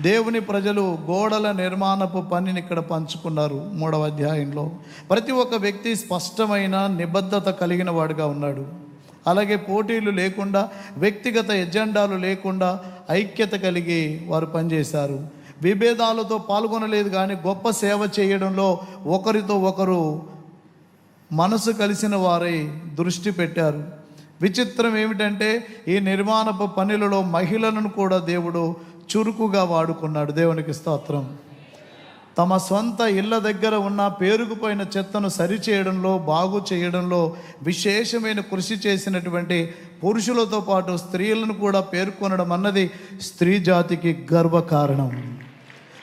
దేవుని ప్రజలు గోడల నిర్మాణపు పనిని ఇక్కడ పంచుకున్నారు మూడవ అధ్యాయంలో. ప్రతి ఒక్క వ్యక్తి స్పష్టమైన నిబద్ధత కలిగిన వాడుగా ఉన్నాడు. అలాగే పోటీలు లేకుండా వ్యక్తిగత ఎజెండాలు లేకుండా ఐక్యత కలిగి వారు పనిచేశారు. విభేదాలతో పాల్గొనలేదు కానీ గొప్ప సేవ చేయడంలో ఒకరితో ఒకరు మనసు కలిసిన వారై దృష్టి పెట్టారు. విచిత్రం ఏమిటంటే ఈ నిర్మాణపు పనులలో మహిళలను కూడా దేవుడు చురుకుగా వాడుకున్నాడు. దేవునికి స్తోత్రం. తమ సొంత ఇళ్ళ దగ్గర ఉన్న పేరుకుపోయిన చెత్తను సరిచేయడంలో బాగు చేయడంలో విశేషమైన కృషి చేసినటువంటి పురుషులతో పాటు స్త్రీలను కూడా పేర్కొనడం అన్నది స్త్రీ జాతికి గర్వకారణం.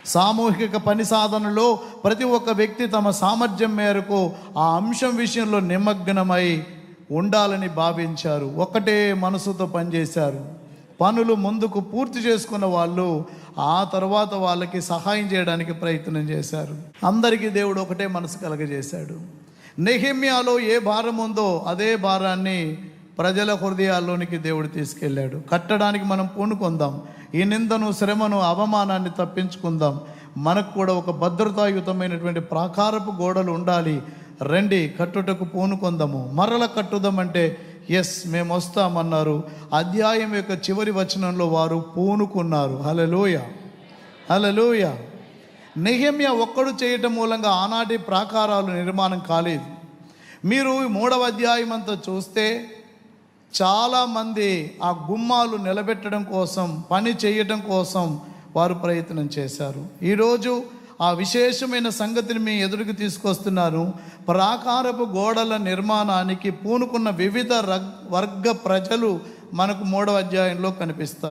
సామూహిక పని సాధనలో ప్రతి ఒక్క వ్యక్తి తమ సామర్థ్యం మేరకు ఆ అంశం విషయంలో నిమగ్నమై ఉండాలని భావించారు. ఒకటే మనసుతో పనిచేశారు. పనులు ముందుకు పూర్తి చేసుకున్న వాళ్ళు ఆ తర్వాత వాళ్ళకి సహాయం చేయడానికి ప్రయత్నం చేశారు. అందరికీ దేవుడు ఒకటే మనసు కలగజేశాడు. నెహిమ్యాలో ఏ భారం ఉందో అదే భారాన్ని ప్రజల హృదయాల్లోనికి దేవుడు తీసుకెళ్ళాడు. కట్టడానికి మనం పూనుకుందాం. ఈ నిందను శ్రమను అవమానాన్ని తప్పించుకుందాం. మనకు కూడా ఒక భద్రతాయుతమైనటువంటి ప్రాకారపు గోడలు ఉండాలి. రండి కట్టుటకు పూనుకొందాము. మరల కట్టుదామంటే ఎస్ మేము వస్తామన్నారు అధ్యాయం యొక్క చివరి వచనంలో వారు పూనుకున్నారు. హలలోయ హలలోయ నెహమ్య ఒక్కడు చేయటం మూలంగా ఆనాటి ప్రాకారాలు నిర్మాణం కాలేదు. మీరు మూడవ అధ్యాయం అంతా చూస్తే చాలామంది ఆ గుమ్మాలు నిలబెట్టడం కోసం పని చేయటం కోసం వారు ప్రయత్నం చేశారు. ఈరోజు ఆ విశేషమైన సంగతిని మీ ఎదురుకు తీసుకొస్తున్నారు. ప్రాకారపు గోడల నిర్మాణానికి పూనుకున్న వివిధ రగ్ వర్గ ప్రజలు మనకు మూడవ అధ్యాయంలో కనిపిస్తారు